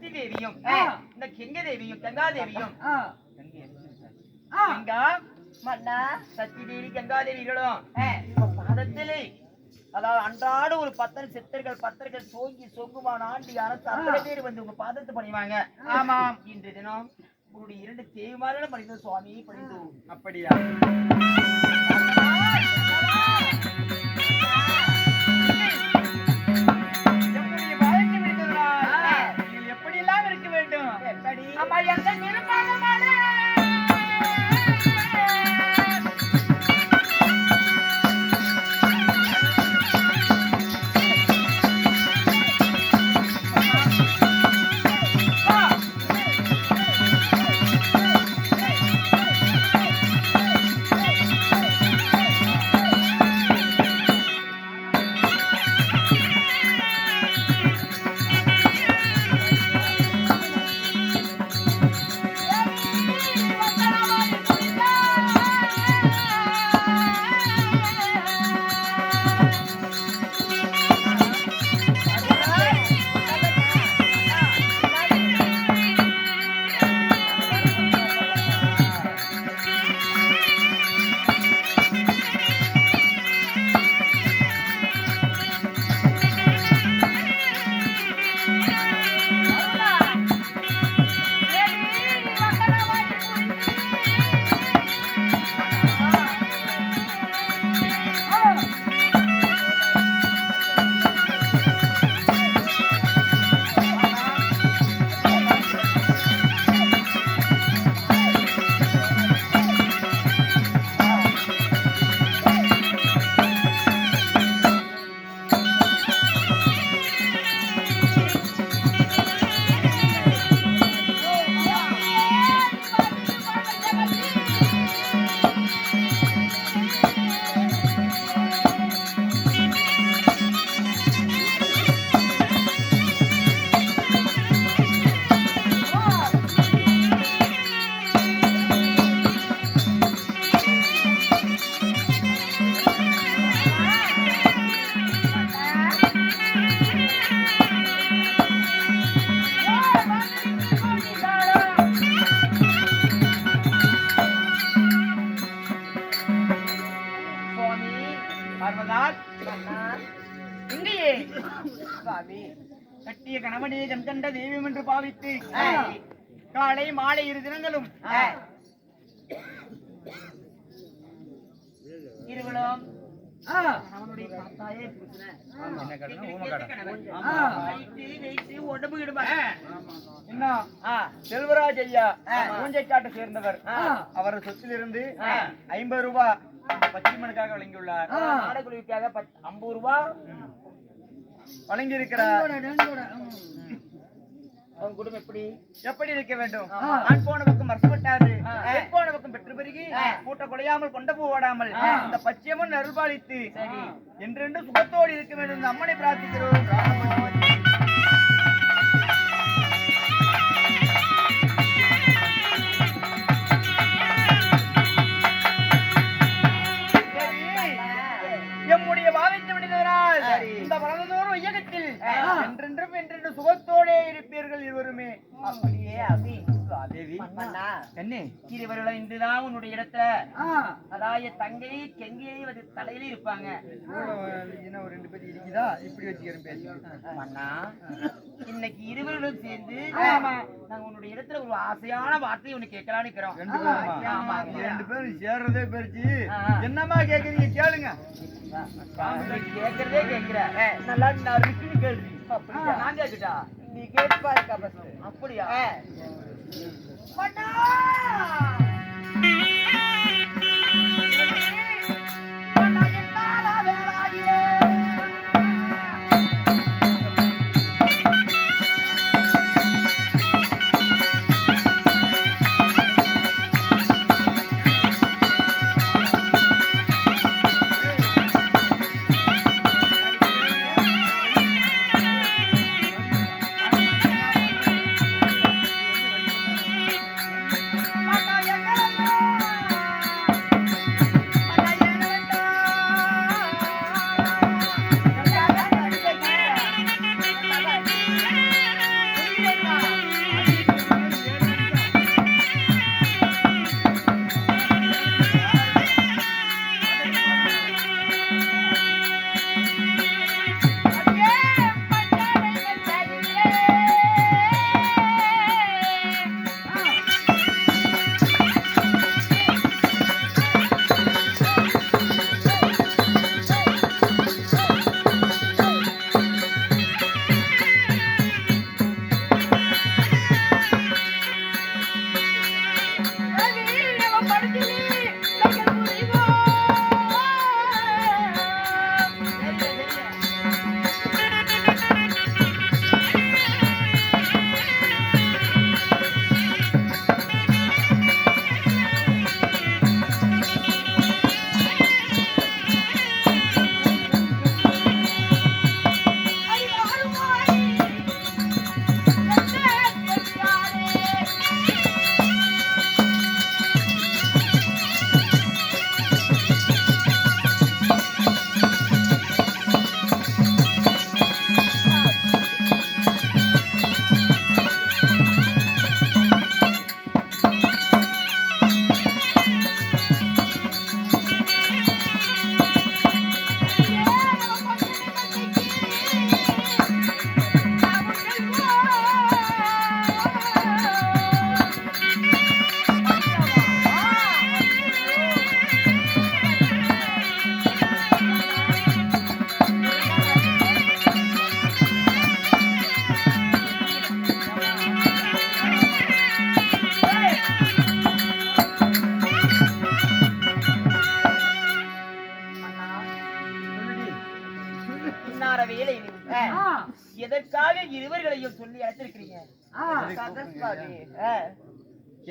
சக்தி தேவியும் இந்த கெங்க தேவியும் கங்கா தேவியும் கங்கா மன்னா. சக்தி தேவி கங்கா தேவிகளும் பாதத்திலே அதாவது அன்றாட ஒரு பத்தர் சித்தர்கள் பத்தர்கள் சோங்கி சொங்குமான் ஆண்டி அரசு அத்தனை பேர் வந்து உங்க பாதத்தை பணிவாங்க. ஆமாம் இன்று தினம் உங்களுடைய இரண்டு தேவிமார்களும் பணிந்தோம் சுவாமி பணிந்தோம் அப்படியா? பார்வதால் இங்கேயே. சுவாமி. கட்டிய கணவனே ஜம்கண்ட தெய்வம் என்று பாவித்து காலை மாலை இரு தினங்களும் இருவளும் செல்வராஜ் ஐயா பூஞ்சை காட்டை சேர்ந்தவர். அவரது சொத்திலிருந்து ஐம்பது ரூபாய் பச்சிமனுக்காக வழங்கியுள்ளார் நாடகுழுவிக்காக ஐம்பது ரூபா வழங்கியிருக்கிறார் அவன் குடும்பம் எப்படி எப்படி இருக்க வேண்டும். ஆண் போன பக்கம் மறுபட்டாரு ஆ. பெண் போன பக்கம் பெற்று பெருகி. கூட்ட குலையாமல் கொண்ட போடாமல் ஆ. இந்த பச்சையம்மன் அருள்பாலித்து சரி. என்றென்று சுகத்தோடு இருக்க வேண்டும் இந்த அம்மனை பிரார்த்திக்கிறோம் சுகத்தோடே இருப்பீர்கள் இருவருமே. அப்படியே அபி. தேவி கண்ணே. இருவர்களும் இன்றுதான் உன்னுடைய இடத்துல. அதாவது தங்கை கெங்கையை வந்து தலையில இருப்பாங்க. என்ன ஒரு ரெண்டு பேர் இருக்குதா? இப்படி வச்சுக்கிறேன் பேசி மன்னா இன்னைக்கு இருவர்களும் சேர்ந்து ஆமா. நாங்க உன்னுடைய இடத்துல ஒரு ஆசையான வார்த்தையை ஒண்ணு கேட்கலான்னு இருக்கிறோம். ரெண்டு பேருமா? ஆமா. நீங்க ரெண்டு பேரும் சேர்றதே பெருச்சு ஆ. என்னம்மா கேக்குறீங்க? கேளுங்க. நீ கேட்கறதே கேட்கிற நல்லா நறுக்குன்னு கேள்வி அப்படியா? நான் நீ கேட்டு பாருக்கா ஃபர்ஸ்ட் அப்படியா?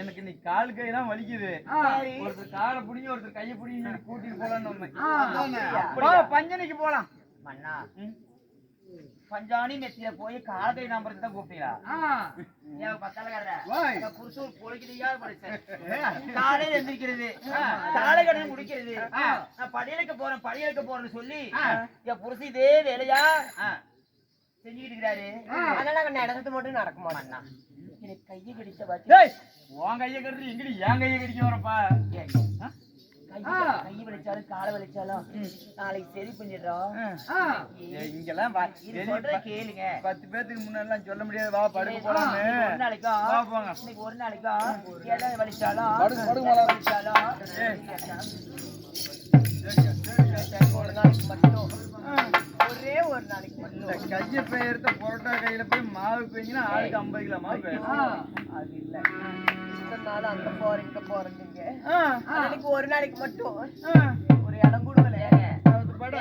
எனக்கு இன்னைக்கு கால் கை தான் வலிக்குது. ஒருத்தர் காலை பிடிங்கி ஒருத்தர் கையை பிடிங்கி கூட்டிட்டு போலான்னு அப்படியா? வா, பஞ்சனைக்கு போலாம். மன்னா. பஞ்சாணி மெத்திய போய் காலத்தை நம்பருக்கு தான் கூப்பிட்டீங்களா? ஏன் பத்தாலக்காரர? புருஷன் மனுஷன். காலையில எந்திரிக்கிறது. காலைக்கடன் முடிக்கிறது நான் படியலுக்கு போறேன் படியலுக்கு போறேன்னு சொல்லி என் புருஷன் இதே வேலையா செஞ்சுக்கிட்டு இருக்கிறாரு. அதனால நடந்தது மட்டும் நடக்க மாட்டோம்னா எனக்கு கையை கடிச்ச டேய் உன் கையை கட்டுறது எங்கடி என் கையை கடிக்க வரப்பா கையை வலிச்சாலும் காலை வலிச்சாலும் நாளைக்கு சரி பண்ணிடுறோம். இங்கெல்லாம் கேளுங்க. பத்து பேத்துக்கு முன்னாடிலாம் சொல்ல முடியாது. வா படுக்க போலாம்னு ஒரு நாளைக்கும் இன்னைக்கு ஒரு நாளைக்கும் எதை வலிச்சாலும். வலிச்சாலும் அது இல்ல. இத்தனை நாள் அங்க போறேன் இங்க போறேங்க ஆ. அன்னைக்கு ஒரு நாளைக்கு மட்டும். ஆ. ஒரு இடம் கொடுக்கல. அது பட.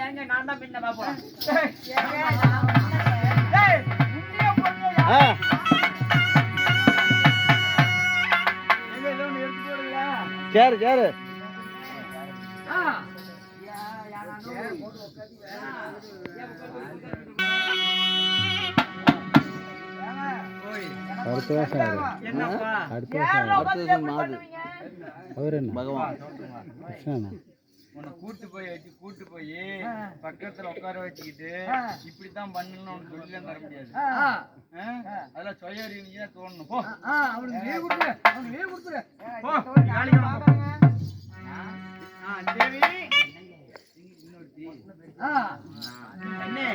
ஏங்க, நான் தான் பின்னமா போறேன் ஏய், ஏங்க, நான் அடுத்த வருஷம் அடுத்த வருஷம். அடுத்த வருஷம் மாடு அவர் என்ன? பகவான். கிருஷ்ணனா உன்னை கூட்டு போய் வச்சு கூட்டு போய் பக்கத்துல உட்கார வச்சுக்கிட்டு இப்படித்தான் பண்ணணும்னு உனக்கு சொல்லிலாம் தர முடியாது? அதெல்லாம் சுய அறிவு தான் தோணணும். போ. அவனுக்கு லீவ் கொடுத்துரு அவனுக்கு லீவ் கொடுத்துரு. போ. வேலைக்கு வா, போ. ஆ, தேவி. ஆ. அண்ணே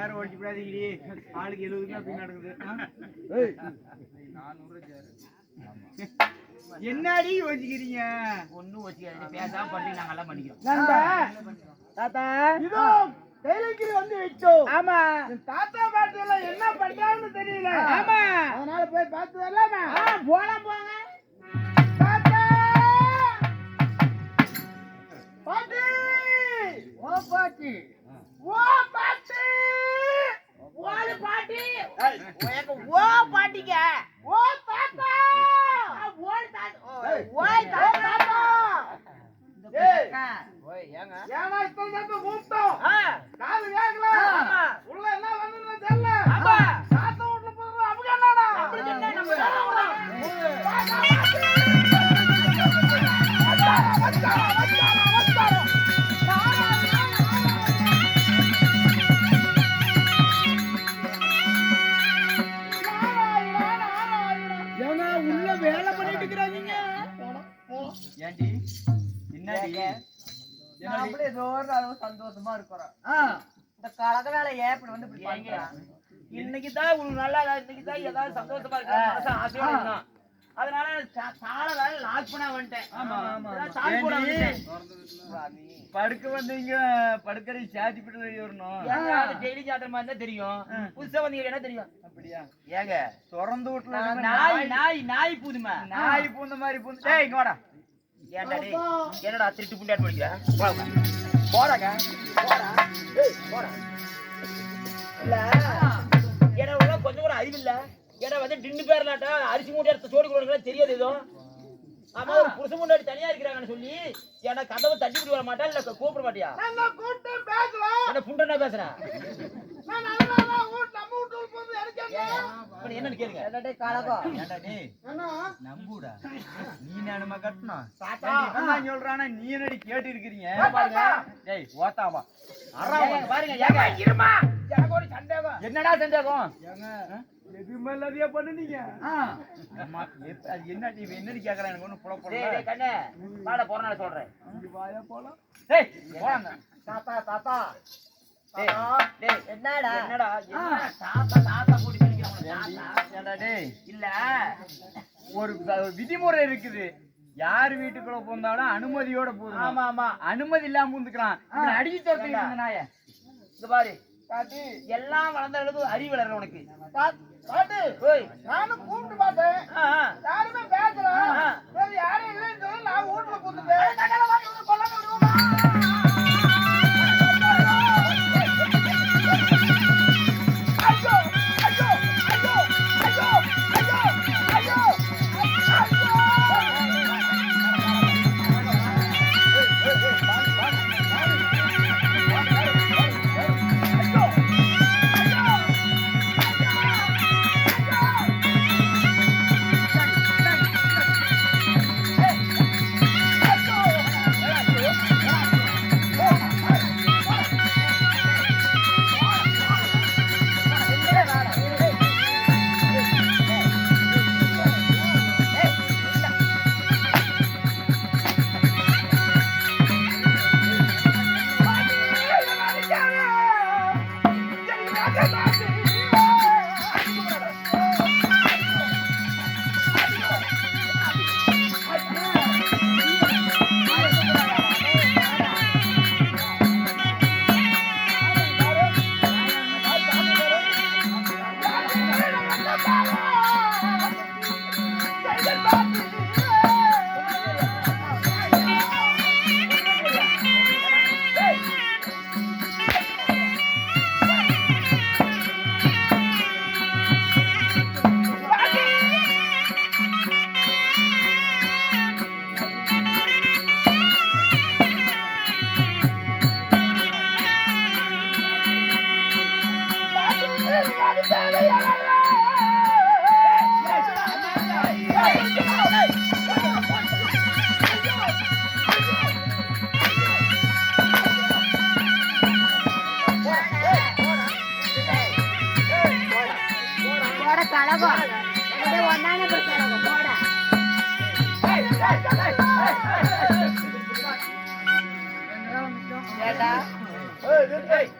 சேர் ஓடிச்சு விடாதீங்கடி ஆளுக்கு எழுபது அப்படி நடக்குது. என்னடி யோசிக்கிறீங்க? ஒண்ணும் வச்சுக்காதீங்க. பேசாம பண்ணி நாங்க எல்லாம் பண்ணிக்கிறோம். தாத்தா. இதோ கைலக்கிரி வந்து விட்டோம் ஆமா. தாத்தா பாட்டு எல்லாம் என்ன பண்றாங்கன்னு தெரியல. ஆமா. அதனால போய் பார்த்து வரலாமா? போலாம் போங்க. தாத்தா! பாட்டி! ஓ பாட்டி! ஓ பாட்டி! ஓடு பாட்டி! ஓ பாட்டிங்க. ஓ தாத்தா! ஓடு தாத்தா ஓய் தாத்தா ஏய். ஏங்க? ஏன்னா இத்தனை நேரத்தை கூப்பிட்டோம் ஆ, காது இன்னைக்கு தான் உங்களுக்கு நல்லா இன்னைக்கு தான் ஏதாவது சந்தோஷமா இருக்கு? ஆசையோட இருந்தான். அதனால சால லாக் பண்ண வந்துட்டேன். படுக்க வந்தீங்க படுக்கறி சாத்தி பிட்டு வரணும் அது daily சாப்பிடுற மாதிரி தான் தெரியும்? புதுசா வந்தீங்க என்ன தெரியும். அப்படியா? ஏங்க திறந்து வீட்டுல நாய் நாய். நாய் பூதுமா நாய் பூந்த மாதிரி பூந்து டேய் இங்க வாடா. ஏன்டா டேய் என்னடா திருட்டு புண்டாட்டு படிக்கிற போடாங்க போடா இல்ல. உனக்கு கொஞ்சம் கூட அறிவு இல்ல. ஏன்னா வந்து டின்னு பேர்லாட்டா அரிசி மூட்டை எடுத்து சோடி கொடுக்கலாம் தெரியாது ஏதோ. ஆமா ஒரு புருஷ முன்னாடி தனியா இருக்கிறாங்கன்னு சொல்லி ஏன்னா கதவை தட்டி வர மாட்டா இல்ல கூப்பிட மாட்டியா? என்ன புண்டனா பேசுறேன் என்னன்னு கேளுங்க. நம்புடா. நீ நானுமா கட்டணும் இவன் சொல்றானா? நீ என்னடி கேட்டு இருக்கிறீங்க பாருங்க. டேய் ஓத்தாவா என்னடா சந்தேகம்? எது மேலதியா பண்ணுனீங்க. அம்மா எத்- அது என்னடி இவன் என்னடி கேக்குறான்? எனக்கு ஒண்ணு புல டேய் டேய் கண்ணே. வாடா சொல்றேன். வாயா போலாம். டேய் தாத்தா தாத்தா என்னடா? என்னடா என்ன? தாத்தா தாத்தா கூடி சொல்லிக்கிறேன் உனக்கு தாத்தா. ஏன்டா டேய்? இல்ல ஒரு விதிமுறை இருக்குது. யார் வீட்டுக்குள்ள போந்தாலும் அனுமதியோட போதும் ஆமா ஆமா. அனுமதி இல்லாம பூந்துக்கிறான். அடிச்சு? இந்த நாய. இங்க பாரு. எல்லாம் வளர்ந்த அளவுக்கு அறிவு வளர்ற உனக்கு. ஓய். நானும் கூப்பிட்டு பார்த்தேன். யாருமே இல்லைன்னு சொல்லி நான் வீட்டுல கூத்துட்டேன்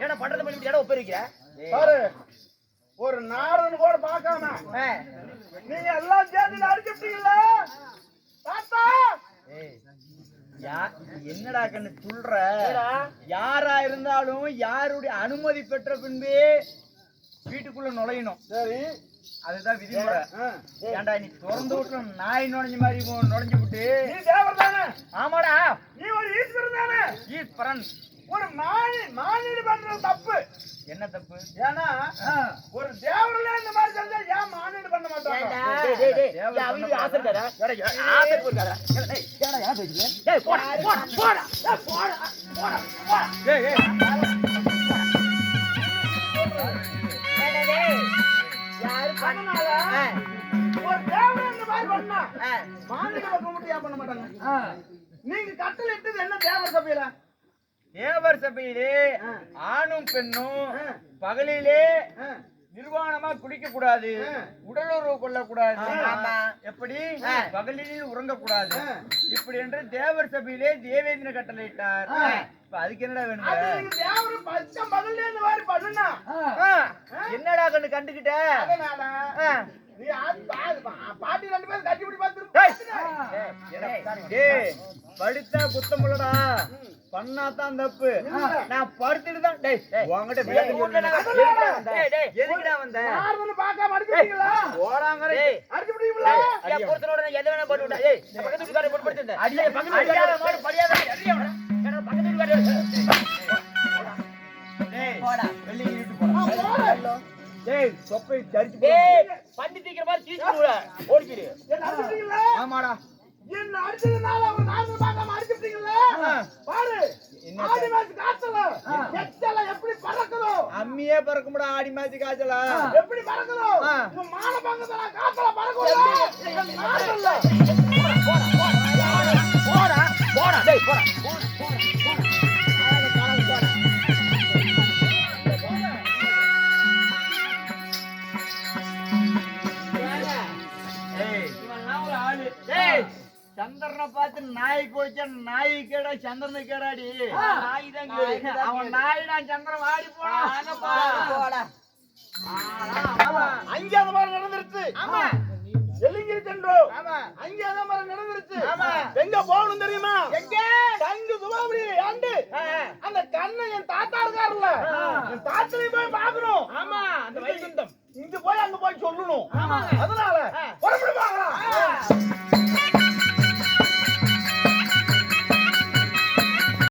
என்ன பண்றது பண்ணி இடம் ஒப்பிருக்க பாரு ஒரு நாரன் கூட பார்க்காம நீங்க எல்லாம் சேர்ந்து அடிச்சுட்டீங்களா? தாத்தா! என்னடா கண்ணு சொல்ற யாரா இருந்தாலும் யாருடைய அனுமதி பெற்ற பின்பே வீட்டுக்குள்ள நுழையணும். சரி. அதுதான் விதிமுறை. ஏன்டா நீ திறந்து விட்டு நாய் நுழைஞ்ச மாதிரி நுழைஞ்சு விட்டு. நீ தேவர் தானே? ஆமாடா. நீ ஒரு ஈஸ்வரன் தானே? ஈஸ்வரன். ஒரு மானி மானிடு பண்றது தப்பு. என்ன தப்பு? ஏன்னா ஒரு தேவரில் இந்த மாதிரி செஞ்சா ஏன் மானிடு பண்ண மாட்டாங்க? போடா, போடா, போடா, டேய், போடா, போடா, போடா. டேய், டேய். ஏடா, டேய், யாரு பண்ண- ஆ, ஒரு தேவரை இந்த மாதிரி பண்ணா ஆ. மானிட கும்பிட்டு ஏன் பண்ண மாட்டாங்க நீங்க கட்டளை இட்டது என்ன தேவர் சபையில தேவர் சபையிலே. ஆணும் பெண்ணும். பகலிலே. நிர்வாணமா குடிக்க கூடாது. உடலுறவு கொள்ளக்கூடாது. எப்படி. பகலில் உறங்கக்கூடாது. இப்படி என்று தேவர் சபையிலே தேவேந்திர கட்டளையிட்டார் அதுக்கு என்னடா வேணும் என்னடா கண்ணு கண்டுகிட்ட பாட்டி ரெண்டு பேரும் கட்டி பிடி டேய். பார்த்துரு டேய், படுத்தா குத்தமுள்ளடா பண்ணா தான் தப்பு நான் படுத்துட்டு தான் டேய் உன்கிட்ட சொல்லணும். எதுக்குடா வந்த? எதுக்குடா வந்த யாருன்னு பார்க்காம ஓடாங்கற டேய் அடிச்சு நான் எதை வேணா போட்டு என் பக்கத்து வீட்டுக்காரரை போட்டு படுத்திருந்தேன். அடியாத மாடு, படியாத மாடு, அடியா அவனை. ஏன்னா பக்கத்து வீட்டுக்காரர் டேய், வெள்ளிங்கிரி விட்டு போடா. டேய், தொப்பை தரிச்சு போடு. பந்தி தீக்கிற மாதிரி தீச்சு விட. ஓடிக்கிடு. என்ன அடிச்சிட்டீங்களா ஆமாடா என்ன அடிச்சதுனால பார்க்காம அடிச்சிட்டீங்களா. பாரு. ஆடி மாசு காத்துல எச்சல எப்படி பறக்குதோ அம்மியே பறக்கும்டா ஆடி மாத்தி காய்ச்சலா. எப்படி பறக்குதோ. உங்க மான பங்கத்துல போடா போடா போடா. சந்திரனை பார்த்து நாய் கோச்ச நாய் கேடா சந்திரனு கேடாடி. நாய் தான் அவன் நாய் சந்திரன் வாடி போடா அங்க அந்த மாதிரி நடந்துருச்சு. ஆமா. ஆமா. அங்க அந்த மாதிரி நடந்துருச்சு. எங்க போகணும் தெரியுமா? எங்க? தங்கு சுபாபுரி ஆண்டு அந்த கண்ணை என் தாத்தா இருக்காருல்ல. என் தாத்தாலையும் போய் பார்க்கணும். ஆமா. அந்த வைகுந்தம் இங்க போய் அங்க போய் சொல்லணும். அதனால ஆ.